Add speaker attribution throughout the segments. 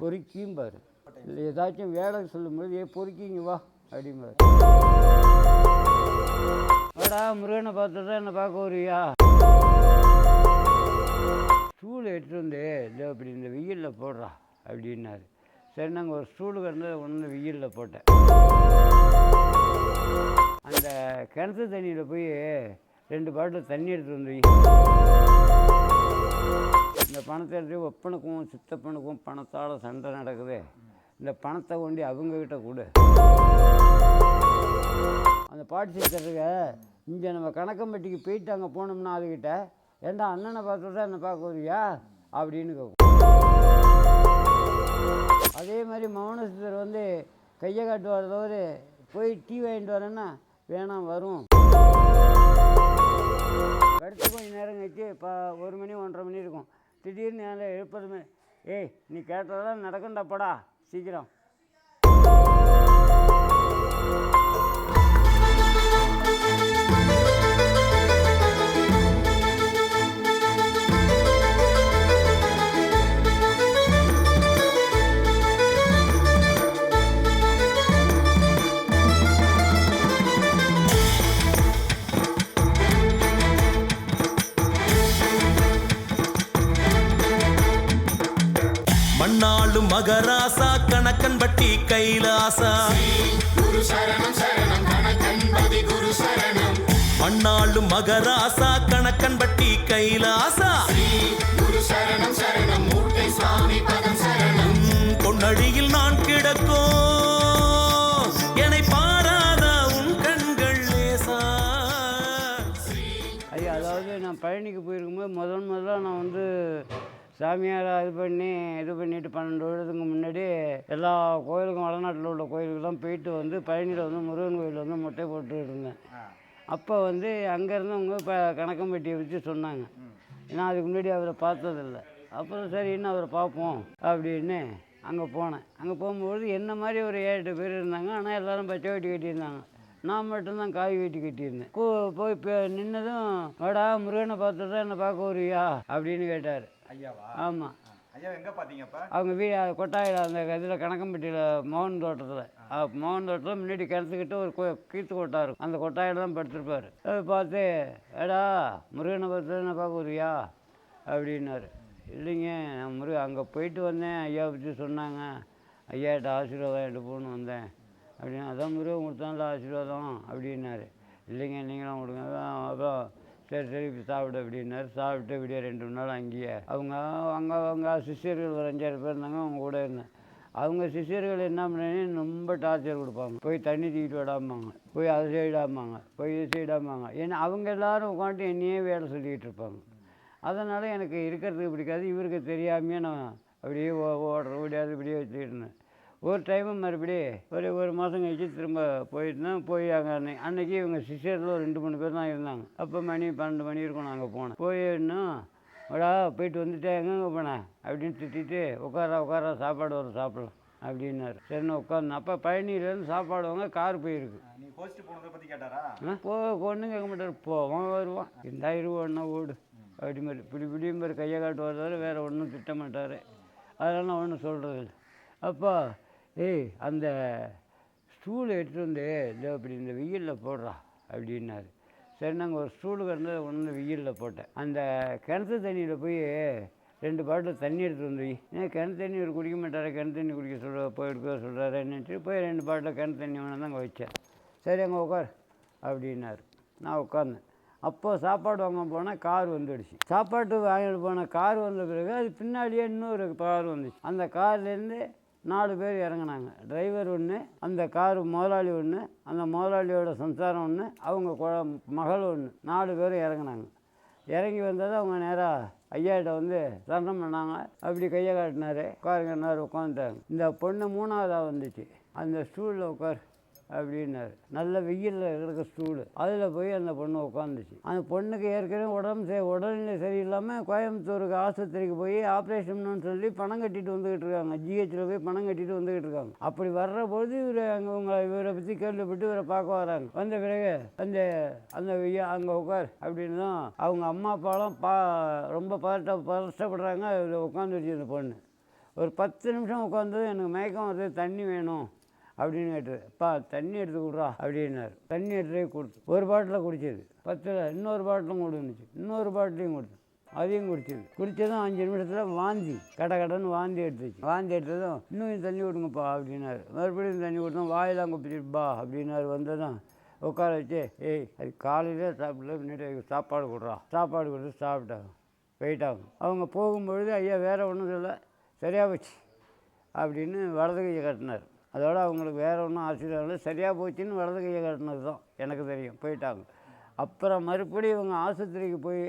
Speaker 1: பொறுக்கியும் பாரு. இல்லை ஏதாச்சும் வேலை சொல்லும்போது ஏ பொறுக்கிங்க வா அப்படிம்பாரு. அடா முருகனை பார்த்துட்டு என்னை பார்க்க வருவியா ஸ்டூல் எடுத்துட்டு வந்து அப்படி இந்த வெயிலில் போடுறா அப்படின்னாரு. சரி நாங்கள் ஒரு ஸ்டூலு கிடந்து ஒன்று வெயிலில் போட்டேன். அந்த கிணத்து தண்ணியில் போய் ரெண்டு பாட்டில் தண்ணி எடுத்துகிட்டு வந்து இந்த பணத்தை எடுத்து ஒப்பனுக்கும் சித்தப்பனுக்கும் பணத்தால் சண்டை நடக்குது. இந்த பணத்தை கொண்டு அவங்கக்கிட்ட கொடு. அந்த பாட்டு சித்தருக்கு இங்கே நம்ம கணக்கம்பட்டிக்கு போயிட்டு அங்கே போனோம்னா அதுக்கிட்ட ஏண்டா அண்ணனை பார்த்துட்டு என்னை பார்க்க வரியா அப்படின்னு கேட்கும் அதே மாதிரி மௌன சித்தர் வந்து கையை காட்டுவார் தவிர போய் டீ வாங்கிட்டு வரேன்னா வேணாம் வரும். அடுத்து கொஞ்சம் நேரம் கழிச்சு இப்போ ஒரு மணி ஒன்றரை மணி இருக்கும். திடீர்னு என்னால் எழுப்பதுமே ஏய் நீ கேட்டதெல்லாம் நடக்கண்டாப்படா சீக்கிரம்.
Speaker 2: மண்ணாளும் மகராசா கணக்கன் பட்டி கைலாசா.
Speaker 3: குரு சரணம் சரணம்
Speaker 2: மண்ணாளும் மகராசா கணக்கன் பட்டி கைலாசா.
Speaker 3: குரு சரணம் சரணம் பதம் சரணம்
Speaker 2: உன் பொன்னழியில் நான் கிடக்கோ என்னை பாராத உன் கண்கள் லேசா.
Speaker 1: ஐயா அதாவது நான் பழனிக்கு போயிருக்கும்போது முதன் முதல்ல நான் வந்து சாமியாரை இது பண்ணி இது பண்ணிட்டு பன்னெண்டு வருடத்துக்கு முன்னாடி எல்லா கோயிலுக்கும் வடநாட்டில் உள்ள கோயிலுக்கெல்லாம் போயிட்டு வந்து பழனியில் வந்து முருகன் கோயில் வந்து மொட்டை போட்டு இருந்தேன் அப்போ வந்து அங்கே இருந்தவங்க இப்போ கணக்கம்பட்டியை வச்சு சொன்னாங்க. நான் அதுக்கு முன்னாடி அவரை பார்த்ததில்ல. அப்புறம் சரி இன்னும் அவரை பார்ப்போம் அப்படின்னு அங்கே போனேன். அங்கே போகும்போது என்ன மாதிரி ஒரு ஏழு பேர் இருந்தாங்க. ஆனால் எல்லாரும் பச்சை வேட்டி கட்டியிருந்தாங்க. நான் மட்டும்தான் காய் வெட்டி கட்டியிருந்தேன். கோ போய் நின்னதும் வாடா முருகனை பார்த்துட்டு தான் என்னை பார்க்க வருவியா அப்படின்னு கேட்டார். ஆமாம்
Speaker 4: ஐயா எங்க பாத்தீங்கப்பா
Speaker 1: அவங்க வீ கொட்டாயில் அந்த இதில் கணக்கம்பட்டியில் மோகன் தோட்டத்தில். மோகன் தோட்டத்தில் முன்னாடி கிணத்துக்கிட்ட ஒரு கீத்து கொட்டா இருக்கும். அந்த கொட்டாயில் தான் படுத்திருப்பார். அதை பார்த்து ஏடா முருகனை பார்த்து என்ன பார்க்க வருவியா அப்படின்னாரு. இல்லைங்க நான் முருகன் அங்கே போயிட்டு வந்தேன். ஐயா பற்றி சொன்னாங்க. ஐயாட்ட ஆசீர்வாதம் போகணும் வந்தேன். அப்படின்னு அதான் முருகன் கொடுத்தான்ல ஆசீர்வாதம் அப்படின்னாரு. இல்லைங்க நீங்களும் கொடுங்க. அப்புறம் சரி சரி இப்ப சாப்பிடு அப்படின்னாரு சாப்பிட்டு இப்படியே ரெண்டு மூணு நாள் அங்கேயே. அவங்க அங்கே அவங்க சிஷியர்கள் ஒரு அஞ்சாறு பேர் இருந்தாங்க அவங்க கூட இருந்தேன். அவங்க சிஷியர்கள் என்ன பண்ணேன்னு ரொம்ப டார்ச்சர் கொடுப்பாங்க. போய் தண்ணி தூக்கிட்டு விடாமாங்க போய் அதை செய்யிடாமாங்க போய் இது செய்யிடாமாங்க ஏன்னா அவங்க எல்லாரும் உட்காந்து என்னையே வேலை சொல்லிக்கிட்டு இருப்பாங்க. அதனால் எனக்கு இருக்கிறதுக்கு பிடிக்காது இவருக்கு தெரியாமையே நான் அப்படியே ஓ ஓடுற முடியாது இப்படியே வச்சுக்கிட்டு ஒரு டைமு மறுபடியும் ஒரு ஒரு மாதம் கழிச்சு திரும்ப போயிருந்தேன் போய் அங்கே அன்னைக்கு அன்னைக்கு இவங்க சிஸ்டரில் ஒரு ரெண்டு மூணு பேர் தான் இருந்தாங்க. அப்போ மணி பன்னெண்டு மணி இருக்கும் நாங்கள் போனேன் போய் இன்னும் வாடா போயிட்டு வந்துட்டேன் எங்கெங்கே போனேன் அப்படின்னு திட்டிட்டு உட்காரா உட்காரா சாப்பாடு வரும் சாப்பிடலாம். அப்படின்னாரு. சரின்னு உட்காந்து அப்போ பழனியிலேருந்து சாப்பாடு வாங்க கார் போயிருக்கு. போ ஒன்றும் கேட்க மாட்டார்? போவான் வருவான். ரெண்டாயிரம் ஒன்றா ஓடு. அப்படி மாதிரி இப்படி இப்படியும் மாதிரி கையை காட்டுவார் தவிர வேறு ஒன்றும் திட்ட மாட்டார். அதெல்லாம் நான் ஒன்றும் சொல்கிறது இல்லை அப்போ ஏய் அந்த ஸ்டூலை எடுத்துகிட்டு வந்து இதோ அப்படி இந்த வெயிலில் போடுறா அப்படின்னாரு. சரி நாங்கள் ஒரு ஸ்டூலு கிடந்து ஒன்று வெயிலில் போட்டேன். அந்த கிணத்து தண்ணியில் போய் ரெண்டு பாட்டில் தண்ணி எடுத்துகிட்டு வந்து ஏன் கிணத்து தண்ணி ஒரு குடிக்க மாட்டாரா? கிணத்து தண்ணி குடிக்க சொல்கிற போய் எடுக்க சொல்கிறாரு என்னட்டு போய் ரெண்டு பாட்டில் கிணத்து தண்ணி ஒன்று தான் அங்கே வச்சேன். சரி அங்கே உட்கார் அப்படின்னாரு. நான் உட்காந்தேன் அப்போது சாப்பாடு வாங்க போனால் கார் வந்துடுச்சு. சாப்பாட்டு வாங்கிட்டு போன கார் வந்த பிறகு அது பின்னாடியே இன்னொரு கார் வந்துச்சு. அந்த கார்லேருந்து நாலு பேர் இறங்குனாங்க. டிரைவர் ஒன்று அந்த கார் முதலாளி ஒன்று அந்த முதலாளியோட சம்சாரம் ஒன்று அவங்க குழ மகள் ஒன்று நாலு பேர் இறங்குனாங்க. இறங்கி வந்தது அவங்க நேராக ஐயாட்ட வந்து சரணம் பண்ணாங்க. அப்படி கையை காட்டினாரு. உட்காருங்கன்னாரு உட்காந்துட்டாங்க. இந்த பொண்ணு மூணாவதாக வந்துச்சு. அந்த ஸ்டூலில் உட்கார். அப்படின்னாரு. நல்ல வெயிலில் இருக்கிற ஸ்டூலு அதில் போய் அந்த பொண்ணு உட்காந்துச்சு அந்த பொண்ணுக்கு ஏற்கனவே உடம்பு சரி உடல்நிலை சரியில்லாமல் கோயம்புத்தூருக்கு ஆஸ்பத்திரிக்கு போய் ஆப்ரேஷன்னு சொல்லி பணம் கட்டிட்டு வந்துக்கிட்டு இருக்காங்க. ஜிஹெச்சில் போய் பணம் கட்டிட்டு வந்துக்கிட்டு இருக்காங்க. அப்படி வர்ற போது இவர் அங்கே உங்களை இவரை பற்றி கேள்விப்பட்டு இவரை பார்க்க வராங்க. வந்த பிறகு அந்த அந்த வெய்ய அங்கே உட்கார் அப்படின்னு தான் அவங்க அம்மா அப்பாலாம் பா ரொம்ப பதட்ட பதட்டப்படுறாங்க. இதில் உட்காந்துருச்சு அந்த பொண்ணு. ஒரு பத்து நிமிஷம் உட்காந்து எனக்கு மயக்கம் வருது தண்ணி வேணும். அப்படின்னு கேட்டது அப்பா தண்ணி எடுத்து கொடுறா அப்படின்னாரு. தண்ணி எடுத்து கொடுத்து ஒரு பாட்டில் குடிச்சது. பத்தில் இன்னொரு பாட்டிலும் கொடுத்துச்சு இன்னொரு பாட்டிலையும் கொடுத்து அதையும் குடிச்சது. குடித்ததும் அஞ்சு நிமிஷத்தில் வாந்தி கடை கடைன்னு வாந்தி எடுத்துச்சு. வாந்தி எடுத்ததும் இன்னும் தண்ணி விடுங்கப்பா அப்படின்னாரு. மறுபடியும் தண்ணி கொடுத்தோம் வாயெல்லாம் குப்பிச்சிருப்பா அப்படின்னாரு. வந்ததும் உட்கார வச்சு ஏய் அது காலையில் சாப்பிடல முன்னாடி சாப்பாடு கொடுறா. சாப்பாடு கொடுத்து சாப்பிட்டாங்க. போயிட்டாங்க. அவங்க போகும்பொழுது ஐயா வேறு ஒன்றும் இல்லை சரியாக போச்சு அப்படின்னு வலது கையை கட்டினார். அதோடு அவங்களுக்கு வேறு ஒன்றும் ஆசீர்வாதம் இல்லை. சரியாக போச்சுன்னு வலது கையை கட்டினது தான் எனக்கு தெரியும். போயிட்டாங்க. அப்புறம் மறுபடியும் இவங்க ஆஸ்பத்திரிக்கு போய்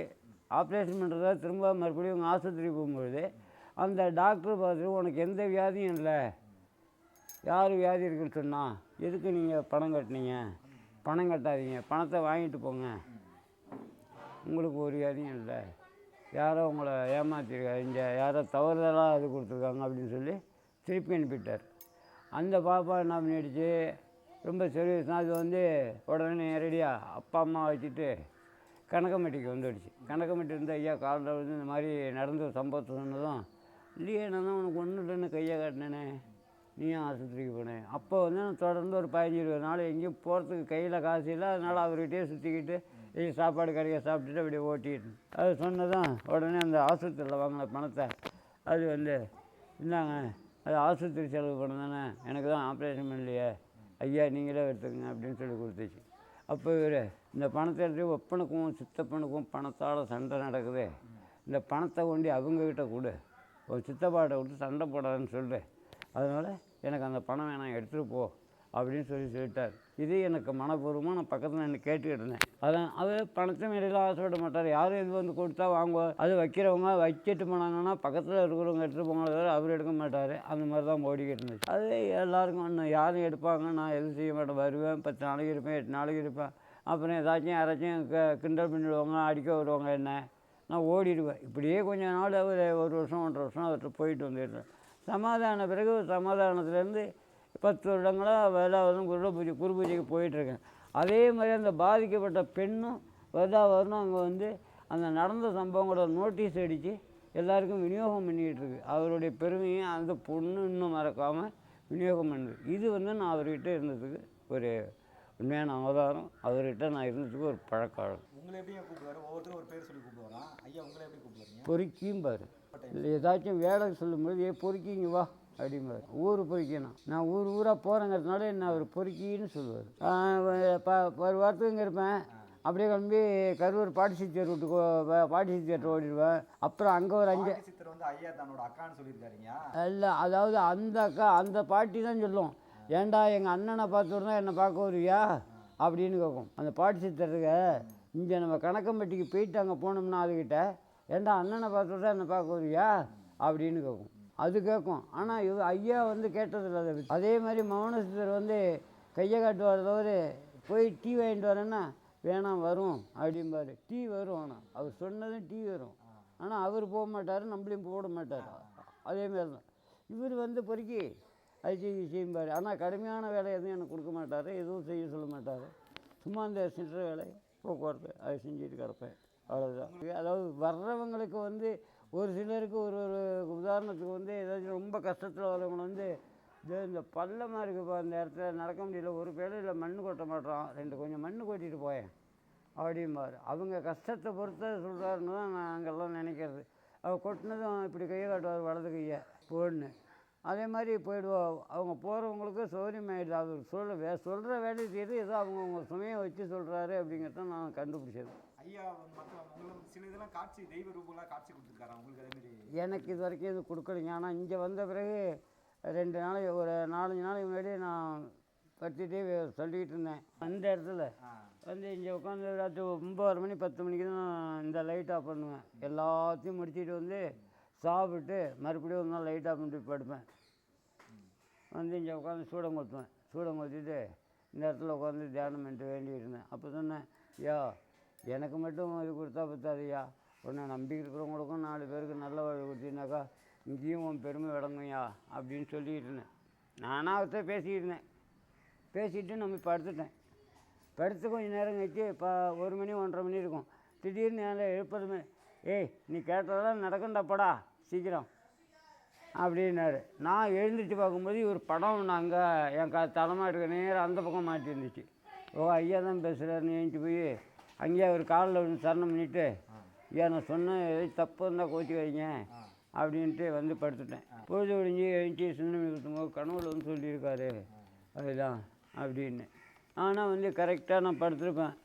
Speaker 1: ஆப்ரேஷன் பண்ணுறதா திரும்ப மறுபடியும் இவங்க ஆஸ்பத்திரிக்கு போகும்பொழுது அந்த டாக்டர் பார்த்துட்டு உனக்கு எந்த வியாதியும் இல்லை. யார் வியாதி இருக்குன்னு சொன்னால் எதுக்கு நீங்கள் பணம் கட்டினீங்க? பணம் கட்டாதீங்க. பணத்தை வாங்கிட்டு போங்க. உங்களுக்கு ஒரு வியாதியும் இல்லை. யாரோ உங்களை ஏமாற்றிருக்காங்க இங்கே யாரோ தவறுதலாக இது கொடுத்துருக்காங்க அப்படின்னு சொல்லி திருப்பி அனுப்பிட்டார். அந்த பாப்பா என்ன பண்ணிடுச்சு? ரொம்ப சீரியஸ்னால் அது வந்து உடனே நேரடியாக அப்பா அம்மா வச்சுட்டு கணக்கம்பட்டிக்கு வந்துடுச்சு. கணக்கம்பட்டி இருந்து ஐயா காலையில் வந்து இந்த மாதிரி நடந்த ஒரு சம்பவத்தை சொன்னதும் இல்லையே நான் தான் உனக்கு ஒன்றும் இல்லைன்னு கையை காட்டினேனே. நீயும் ஆஸ்பத்திரிக்கு போனேன் அப்போ வந்து நான் தொடர்ந்து ஒரு பதினஞ்சு இருபது நாள் எங்கேயும் போகிறதுக்கு கையில் காசு இல்லை. அதனால் அவர்கிட்டயே சுற்றிக்கிட்டு இது சாப்பாடு கடையை சாப்பிட்டுட்டு அப்படியே ஓட்டிட்டு. அது சொன்னதும் உடனே அந்த ஆஸ்பத்திரியில் வாங்கின பணத்தை அது வந்து இந்தாங்க அது ஆஸ்பத்திரி செலவு பணம் தானே? எனக்கு தான் ஆப்ரேஷன் பண்ணலையே. ஐயா நீங்களே எடுத்துக்கங்க அப்படின்னு சொல்லி கொடுத்துச்சு. அப்போ இவர் இந்த பணத்தை எடுத்து ஒப்பனுக்கும் சித்தப்பனுக்கும் பணத்தால் சண்டை நடக்குது. இந்த பணத்தை கொண்டு அவங்கக்கிட்ட கொடு. ஒரு சித்தப்பாட்டை விட்டு சண்டை போடாதுன்னு சொல்லு. அதனால் எனக்கு அந்த பணம் வேணாம் எடுத்துகிட்டு போ. அப்படின்னு சொல்லி சொல்லிட்டார். இது எனக்கு மனப்பூர்வமாக நான் பக்கத்தில் என்னை கேட்டுக்கிட்டு இருந்தேன். அதான் அவர் பணத்தை மேலாம் ஆசைப்பட மாட்டார். யாரும் இது வந்து கொடுத்தா வாங்குவார் அது வைக்கிறவங்க வச்சுட்டு போனாங்கன்னா பக்கத்தில் இருக்கிறவங்க எடுத்துகிட்டு போங்களே தவிர அவர் எடுக்க மாட்டார். அந்த மாதிரி தான் ஓடிக்கிட்டு இருந்துச்சு. அது எல்லாருக்கும் ஒன்று யாரும் எடுப்பாங்க. நான் எதுவும் செய்ய மாட்டேன். வருவேன். பத்து நாளைக்கு இருப்பேன். எட்டு நாளைக்கு இருப்பேன். அப்புறம் ஏதாச்சும் யாராச்சும் க கிண்டல் பண்ணிடுவாங்க. அடிக்க வருவாங்க என்ன? நான் ஓடிடுவேன். இப்படியே கொஞ்ச நாள் ஒரு ஒரு வருஷம் ஒன்றரை வருஷம் அவர்கிட்ட போயிட்டு வந்துடுறேன். சமாதான பிறகு சமாதானத்துலேருந்து பத்து வருடங்களாக வேலாவதும் குரு பூஜை குரு பூஜைக்கு போயிட்டுருக்கேன். அதே மாதிரி அந்த பாதிக்கப்பட்ட பெண்ணும் வருடா வருடம் அங்கே வந்து அந்த நடந்த சம்பவங்களோட நோட்டீஸ் அடித்து எல்லாருக்கும் விநியோகம் பண்ணிக்கிட்டு இருக்கு அவருடைய பெருமையை அந்த பொண்ணு இன்னும் மறக்காமல் விநியோகம் பண்ணுது. இது வந்து நான் அவர்கிட்ட இருந்ததுக்கு ஒரு உண்மையான அவதாரம். அவர்கிட்ட நான் இருந்ததுக்கு ஒரு பழக்கம்
Speaker 4: உங்களை எப்படிங்க கூப்பிடுவாரு? ஒவ்வொருத்தரும் ஒரு பேர் சொல்லி கூப்பிடுவாராம் ஐயா உங்களை எப்படி கூப்பிடுவாருங்க
Speaker 1: பொறுக்கியும் பாரு. இல்லை ஏதாச்சும் வேலை சொல்லும்போது ஏ பொறுக்கிங்க வா. அப்படிம்பாரு. ஊர் பொறுக்கணும். நான் ஊர் ஊராக போகிறேங்கிறதுனால என்ன அவர் பொறுக்கின்னு சொல்லுவார். ஒரு வாரத்துக்கு இங்கே இருப்பேன். அப்படியே கிளம்பி கரூர் பாட்டிசி தேர் பாட்டிசி தேட்டர் ஓடிடுவேன். அப்புறம் அங்கே ஒரு அஞ்சு
Speaker 4: பாட்டி சித்தர் வந்து ஐயா தன்னோட அக்கான்னு சொல்லியிருக்காருங்க
Speaker 1: இல்லை அதாவது அந்த அக்கா அந்த பாட்டி தான் சொல்லும். ஏன்டா எங்கள் அண்ணனை பார்த்துருந்தா என்னை பார்க்க வருவியா? அப்படின்னு கேட்கும் அந்த பாட்டி சித்தருங்க இங்கே நம்ம கணக்கம்பட்டிக்கு போயிட்டு அங்கே போனோம்னா அதுக்கிட்ட ஏன்டா அண்ணனை பார்த்துருந்தா என்னை பார்க்க வருவியா? அப்படின்னு கேட்கும் அது கேட்கும் ஆனால் இவ ஐயா வந்து கேட்டதில்ல அதை அதே மாதிரி மௌன சித்தர் வந்து கையை காட்டுவார் தவிர போய் டீ வாங்கிட்டு வரேன்னா வேணாம் வரும் அப்படிம்பாரு. டீ வரும் ஆனால் அவர் சொன்னதும் டீ வரும். ஆனால் அவர் போக மாட்டார் நம்மளையும் போட மாட்டார். அதேமாரி தான் இவர் வந்து பொறுக்கி அது செய்ய செய்யும்பார். ஆனால் கடுமையான வேலை எதுவும் எனக்கு கொடுக்க மாட்டார் எதுவும் செய்ய சொல்ல மாட்டார். சும்மா அந்த சில்லற வேலை போக்குவரத்து அதை செஞ்சுட்டு கிடப்பேன். அவ்வளோதான் அதாவது வர்றவங்களுக்கு வந்து ஒரு சிலருக்கு ஒரு ஒரு உதாரணத்துக்கு வந்து ஏதாச்சும் ரொம்ப கஷ்டத்தில் வரவங்க வந்து இது இந்த பள்ளமாக இருக்குப்பா அந்த இடத்துல நடக்க முடியல. ஒரு பேழையில் மண் கொட்ட மாட்டோம் ரெண்டு கொஞ்சம் மண் கொட்டிட்டு போயேன். அப்படிம்பாரு. அவங்க கஷ்டத்தை பொறுத்த சொல்கிறாருன்னு தான் நான் அங்கெல்லாம் நினைக்கிறது. அவள் கொட்டினதும் இப்படி கையை காட்டுவார் வலது கையை. போடணும் அதே மாதிரி போயிடுவோம் அவங்க போகிறவங்களுக்கு சௌகரியமாயிடுது அவர் சொல்ல வே சொல்கிற வேலையை செய்து ஏதோ அவங்க அவங்க சுமையை வச்சு சொல்கிறாரு அப்படிங்கிறத நான் கண்டுபிடிச்சது.
Speaker 4: ஐயா வந்து மற்ற உங்களுக்கு சில இதெல்லாம் காட்சி தெய்வ ரூபங்களாக காட்சி கொடுத்துருக்காரா? உங்களுக்கு அதே மாதிரி
Speaker 1: எனக்கு இது வரைக்கும் இது கொடுக்கலைங்க. ஆனால் இங்கே வந்த பிறகு ரெண்டு நாளைக்கு ஒரு நாலஞ்சு நாளைக்கு முன்னாடி நான் படுத்துட்டே சொல்லிக்கிட்டு இருந்தேன். அந்த இடத்துல வந்து இங்கே உட்காந்து ராத்திரி ஒம்பது மணி பத்து மணிக்கு தான் இந்த லைட் ஆஃப் பண்ணுவேன். எல்லாத்தையும் முடிச்சிட்டு வந்து சாப்பிட்டு மறுபடியும் ஒரு நாள் லைட்டாக ஆஃப் படுப்பேன் வந்து இங்கே உட்காந்து சூடம் கொத்துவேன் சூடம் கொத்திட்டு இந்த இடத்துல உட்காந்து தியானம் பண்ணிட்டு வேண்டியிருந்தேன். இருந்தேன் அப்போ சொன்னேன் ஐயா எனக்கு மட்டும் இது கொடுத்தா பத்தாதுய்யா. உன்னை நம்பி இருக்கிறவங்களுக்கும் நாலு பேருக்கு நல்ல வழி கொடுத்தீங்கனாக்கா இங்கேயும் உன் பெருமை விளங்குயா அப்படின்னு சொல்லிக்கிட்டு இருந்தேன். நானாக அவர்கிட்ட பேசிக்கிட்டு இருந்தேன். பேசிட்டு நம்ம படுத்துட்டேன். படுத்து கொஞ்சம் நேரம் கழிச்சு இப்போ ஒரு மணி ஒன்றரை மணி இருக்கும். திடீர்னு என்னால் எழுப்பதுமே ஏய் நீ கேட்டதெல்லாம் நடக்கண்டா சீக்கிரம். அப்படின்னாரு. நான் எழுந்திரிச்சு பார்க்கும்போது இவர் படம் நாங்கள் என் க தலைமாட்டுக்கு நேராக அந்த பக்கம் மாட்டி இருந்துச்சு. ஓ ஐயா தான் பேசுகிறாருன்னு எழுந்துச்சு போய் அங்கேயே அவர் காலில் வந்து சரணம் பண்ணிட்டு ஐயா நான் சொன்னேன் எதாவது தப்பு இருந்தால் கோச்சி வைங்க அப்படின்ட்டு வந்து படுத்துட்டேன். பொழுது ஒழிஞ்சு எழுந்துச்சி சின்ன குத்தும்போது கனவுல வந்து சொல்லியிருக்காரு அதுதான் அப்படின்னு. ஆனால் வந்து கரெக்டாக நான் படுத்துருப்பேன்.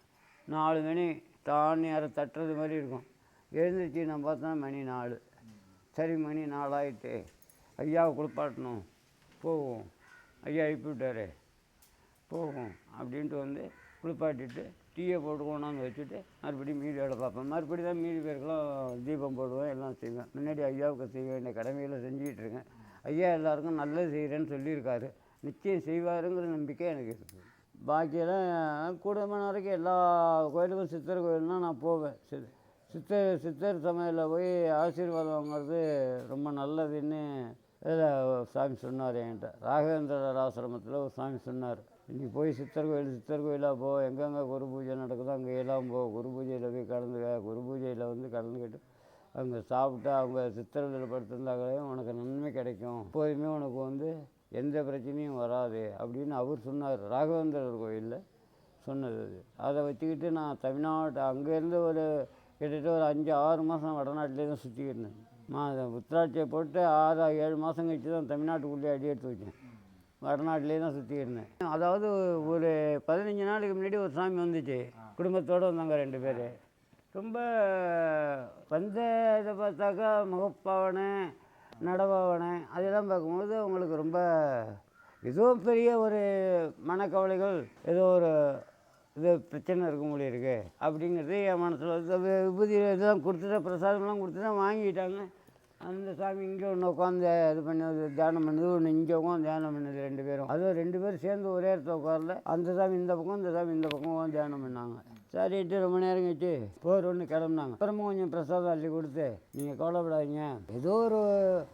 Speaker 1: நாலு மணி தாண்டி யாரை தட்டுறது மாதிரி இருக்கும். எழுந்திரிச்சு நான் பார்த்தா மணி நாலு. சரி மணி நாளாயிட்டு ஐயாவை குளிப்பாட்டணும். போவோம். ஐயா எழுப்பி விட்டாரு போகும் அப்படின்ட்டு வந்து குளிப்பாட்டிட்டு டீயை போட்டு கொண்டாந்து வச்சுட்டு மறுபடியும் மீதி வேலை பார்ப்பேன் மறுபடியும் தான் மீதி பேருக்கெல்லாம் தீபம் போடுவேன் எல்லாம் செய்வேன் முன்னாடி ஐயாவுக்கு செய்ய வேண்டிய கடமையில் செஞ்சுக்கிட்டு இருக்கேன். ஐயா எல்லாருக்கும் நல்லது செய்கிறேன்னு சொல்லியிருக்காரு. நிச்சயம் செய்வாருங்கிற நம்பிக்கை எனக்கு இருக்குது பாக்கியெல்லாம் கூடுமான வரைக்கும் எல்லா கோயிலுக்கும் சித்தர் கோயில்னா நான் போவேன். சரி. சித்தர் சித்தர் சமையலில் போய் ஆசீர்வாதம் வாங்குறது ரொம்ப நல்லதுன்னு இதில் சாமி சொன்னார் என்கிட்ட. ராகவேந்திரர் ஆசிரமத்தில் ஒரு சாமி சொன்னார். நீ போய் சித்தர் கோயில் சித்தர் கோயிலாக போ. எங்கெங்கே குரு பூஜை நடக்குதோ அங்கே எல்லாம் போ. குரு பூஜையில் போய் கலந்துக்க குரு பூஜையில் வந்து கலந்துக்கிட்டு அங்கே சாப்பிட்டு அவங்க சித்தர்கள் படுத்திருந்தாங்களே உனக்கு நன்மை கிடைக்கும். எப்போதுமே உனக்கு வந்து எந்த பிரச்சனையும் வராது. அப்படின்னு அவர் சொன்னார். ராகவேந்திரர் கோயிலில் சொன்னது அது. அதை வச்சுக்கிட்டு நான் தமிழ்நாட்டு அங்கேருந்து ஒரு கிட்டத்தட்ட ஒரு அஞ்சு ஆறு மாதம் வடநாட்டிலே தான் சுற்றிக்கிட்டு இருந்தேன். மா உத்திராட்சியை போட்டு ஆறு ஏழு மாதம் கழிச்சு தான் தமிழ்நாட்டுக்குள்ளே அடி எடுத்து வச்சேன். வடநாட்டிலே தான் சுற்றிக்கிட்டு இருந்தேன். அதாவது ஒரு பதினஞ்சு நாளுக்கு முன்னாடி ஒரு சாமி வந்துச்சு. குடும்பத்தோடு வந்தாங்க ரெண்டு பேர். ரொம்ப வந்த இதை பார்த்தாக்கா முகப்பாவனை நடபாவனை அதெல்லாம் பார்க்கும்போது அவங்களுக்கு ரொம்ப ஏதோ பெரிய ஒரு மனக்கவலைகள் ஏதோ ஒரு இது பிரச்சனை இருக்க முடியிருக்கு அப்படிங்கிறது என் மனசில் வந்து விபூதி இதெல்லாம் கொடுத்துட்டு பிரசாதம்லாம் கொடுத்துட்டு வாங்கிட்டாங்க. அந்த சாமி இங்கே ஒன்று உட்காந்து இது பண்ணி அது தியானம் பண்ணுது ஒன்று இங்கே உட்காந்து தியானம் பண்ணுது ரெண்டு பேரும். அதுவும் ரெண்டு பேரும் சேர்ந்து ஒரே இடத்துல உட்காரல அந்த சாமி இந்த பக்கம் இந்த சாமி இந்த பக்கம் உட்காந்து தியானம் பண்ணாங்க. சரிட்டு ரொம்ப நேரம் கழிச்சு போர் ஒன்று கிளம்புனாங்க. அப்புறமா கொஞ்சம் பிரசாதம் அள்ளி கொடுத்து நீங்கள் கவலைப்படாதீங்க. ஏதோ ஒரு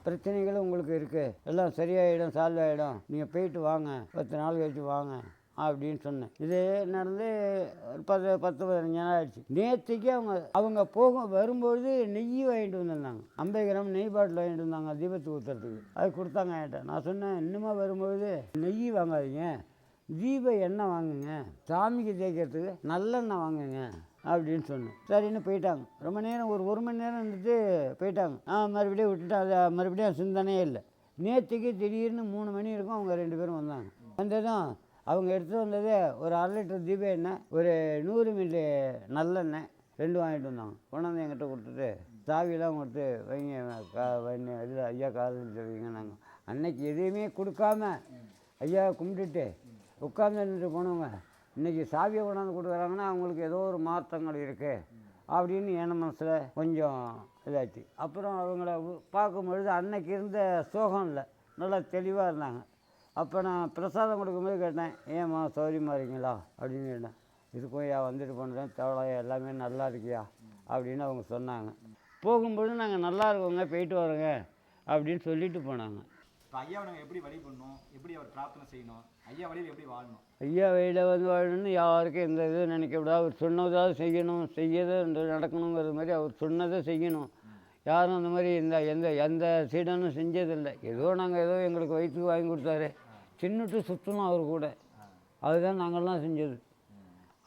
Speaker 1: பிரச்சனைகள் உங்களுக்கு இருக்குது எல்லாம் சரியாயிடும் சால்வ் ஆகிடும் நீங்கள் போயிட்டு வாங்க. பத்து நாள் கழிச்சு வாங்க. அப்படின்னு சொன்னேன். இது நடந்து ஒரு பத்து பத்து பதினஞ்சு நாள் ஆயிடுச்சு. நேற்றுக்கு அவங்க அவங்க போக வரும்பொழுது நெய் வாங்கிட்டு வந்திருந்தாங்க. ஐம்பது கிராம் நெய் பாட்டில் வாங்கிட்டு வந்தாங்க தீபத்துக்கு ஊற்றுறதுக்கு அது கொடுத்தாங்க என்கிட்ட. நான் சொன்னேன் இன்னுமா வரும்பொழுது நெய் வாங்காதீங்க. தீப எண்ணெய் வாங்குங்க. சாமிக்கு தேய்க்கிறதுக்கு நல்லெண்ணெய் வாங்குங்க அப்படின்னு சொன்னேன். சரின்னு போயிட்டாங்க. ரொம்ப நேரம் ஒரு ஒரு மணி நேரம் இருந்துட்டு போயிட்டாங்க. ஆ மறுபடியும் விட்டுட்டு அது மறுபடியும் சிந்தனையே இல்லை. நேற்றுக்கு திடீர்னு மூணு மணி இருக்கும் அவங்க ரெண்டு பேரும் வந்தாங்க. வந்ததும் அவங்க எடுத்துகிட்டு வந்தது ஒரு அரை லிட்டர் தீப எண்ணெய் ஒரு நூறு மில்லி நல்லெண்ணெய் ரெண்டு வாங்கிட்டு வந்தாங்க கொண்டாந்து என்கிட்ட கொடுத்துட்டு சாவியெல்லாம் கொடுத்து வைங்க கா வைங்க இதில் ஐயா காதல் சொல்லுவீங்க நாங்கள் அன்னைக்கு எதையுமே கொடுக்காம ஐயா கும்பிட்டுட்டு உட்கார்ந்து இருந்துட்டு போனவங்க இன்றைக்கி சாவியை கொண்டாந்து கொடுக்குறாங்கன்னா அவங்களுக்கு ஏதோ ஒரு மாற்றங்கள் இருக்குது அப்படின்னு என் மனசில் கொஞ்சம் இதாச்சு. அப்புறம் அவங்கள பார்க்கும்பொழுது அன்னைக்கு இருந்த சோகம் இல்லை. நல்லா தெளிவாக இருந்தாங்க. அப்போ நான் பிரசாதம் கொடுக்கும்போது கேட்டேன் ஏம்மா சௌரியமாக இருக்கீங்களா? அப்படின்னு கேட்டேன். இதுக்கும் ஐயா வந்துட்டு போனதான் தேவையா எல்லாமே நல்லா இருக்கியா? அப்படின்னு அவங்க சொன்னாங்க. போகும்பொழுது நாங்கள் நல்லா இருக்கோங்க போயிட்டு வரோங்க அப்படின்னு சொல்லிட்டு போனாங்க.
Speaker 4: இப்போ ஐயாவை நாங்கள் எப்படி வழி பண்ணணும்? எப்படி அவர் பிரார்த்தனை செய்யணும்? ஐயா வழியில் எப்படி வாழணும்?
Speaker 1: ஐயா வழியில் வந்து வாழணும்னு யாருக்கும் எந்த இதுவும் நினைக்கக்கூடாது அவர் சொன்னதாவது செய்யணும் செய்யதை நடக்கணுங்கிறது மாதிரி அவர் சொன்னதை செய்யணும். யாரும் அந்த மாதிரி இந்த எந்த எந்த சீடனும் செஞ்சதில்லை. ஏதோ நாங்கள் ஏதோ எங்களுக்கு வயிற்றுக்கு வாங்கி கொடுத்தாரு. சின்னுட்டு சுற்றணும் அவர் கூட. அதுதான் நாங்கள்லாம் செஞ்சது.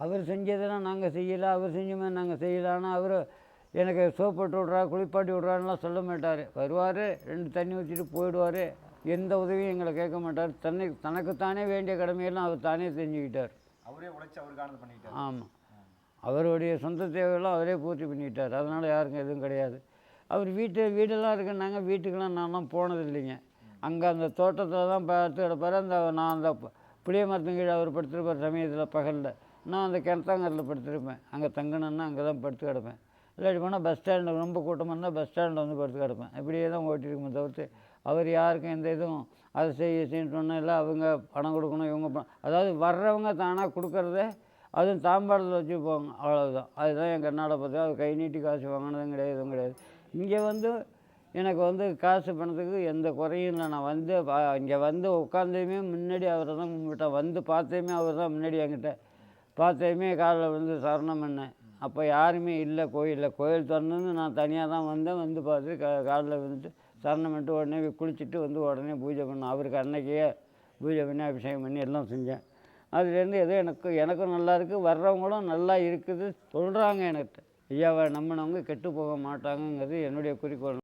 Speaker 1: அவர் செஞ்சதெல்லாம் நாங்கள் செய்யலை அவர் செஞ்ச மாதிரி நாங்கள் செய்யலான்னா அவர் எனக்கு சோப் போட்டு விட்றா குளிப்பாட்டி விட்றான்லாம் சொல்ல மாட்டார். வருவார் ரெண்டு தண்ணி ஊற்றிட்டு போயிடுவார். எந்த உதவியும் எங்களை கேட்க மாட்டார். தன்னை தனக்குத்தானே வேண்டிய கடமையெல்லாம் அவர் தானே செஞ்சுக்கிட்டார்.
Speaker 4: அவரே உழைச்சி அவருக்கானது பண்ணிக்கிட்டார்.
Speaker 1: ஆமாம் அவருடைய சொந்த தேவையெல்லாம் அவரே பூர்த்தி பண்ணிக்கிட்டார். அதனால் யாருக்கும் எதுவும் கிடையாது. அவர் வீட்டு வீடெல்லாம் இருக்குன்னாங்க வீட்டுக்கெல்லாம் நான்லாம் போனது இல்லைங்க அங்கே அந்த தோட்டத்தில் தான் பார்த்து கிடப்பார். அந்த நான் அந்த புளிய மரத்துக்கு கீழே அவர் படுத்திருப்பார் சமயத்தில் பகலில். நான் அந்த கிணத்தாங்கரில் படுத்திருப்பேன். அங்கே தங்கணுன்னா அங்கே தான் படுத்து கிடப்பேன். இல்லாட்டி போனால் பஸ் ஸ்டாண்டு ரொம்ப கூட்டமாக இருந்தால் பஸ் ஸ்டாண்டில் வந்து படுத்து கிடப்பேன். இப்படியே தான் ஓட்டியிருக்குமே தவிர்த்து அவர் யாருக்கும் எந்த இதுவும் அதை செய்ய செய்யணும் இல்லை அவங்க பணம் கொடுக்கணும் இவங்க பணம் அதாவது வர்றவங்க தானாக கொடுக்கறத அதுவும் தாம்பாளத்தில் வச்சு போவாங்க. அவ்வளோதான் அதுதான் என் கண்ணால் பார்த்து. அது கை நீட்டி காசு வாங்கினதும் கிடையாது எதுவும் கிடையாது. இங்கே வந்து எனக்கு வந்து காசு பணத்துக்கு எந்த குறையும் இல்லை. நான் வந்து இங்கே வந்து உட்காந்தையுமே முன்னாடி அவரை தான் கும்பிட்டேன் வந்து பார்த்ததுமே அவர் தான் முன்னாடி என்கிட்ட பார்த்ததுமே காலில் வந்து சரணம் பண்ணேன். அப்போ யாருமே இல்லை கோயிலில் கோயில் திறந்து நான் தனியாக தான் வந்தேன். வந்து பார்த்து கா காலில் வந்துட்டு பண்ணிட்டு உடனே குளிச்சுட்டு வந்து உடனே பூஜை பண்ணேன் அவருக்கு அன்னைக்கே பூஜை பண்ணி அபிஷேகம் பண்ணி எல்லாம் செஞ்சேன். அதுலேருந்து ஏதோ எனக்கு எனக்கும் நல்லா இருக்குது வர்றவங்களும் நல்லா இருக்குது. சொல்கிறாங்க எனக்கு. ஐயாவை நம்பினவங்க கெட்டு போக மாட்டாங்கங்கிறது என்னுடைய குறிக்கோள்.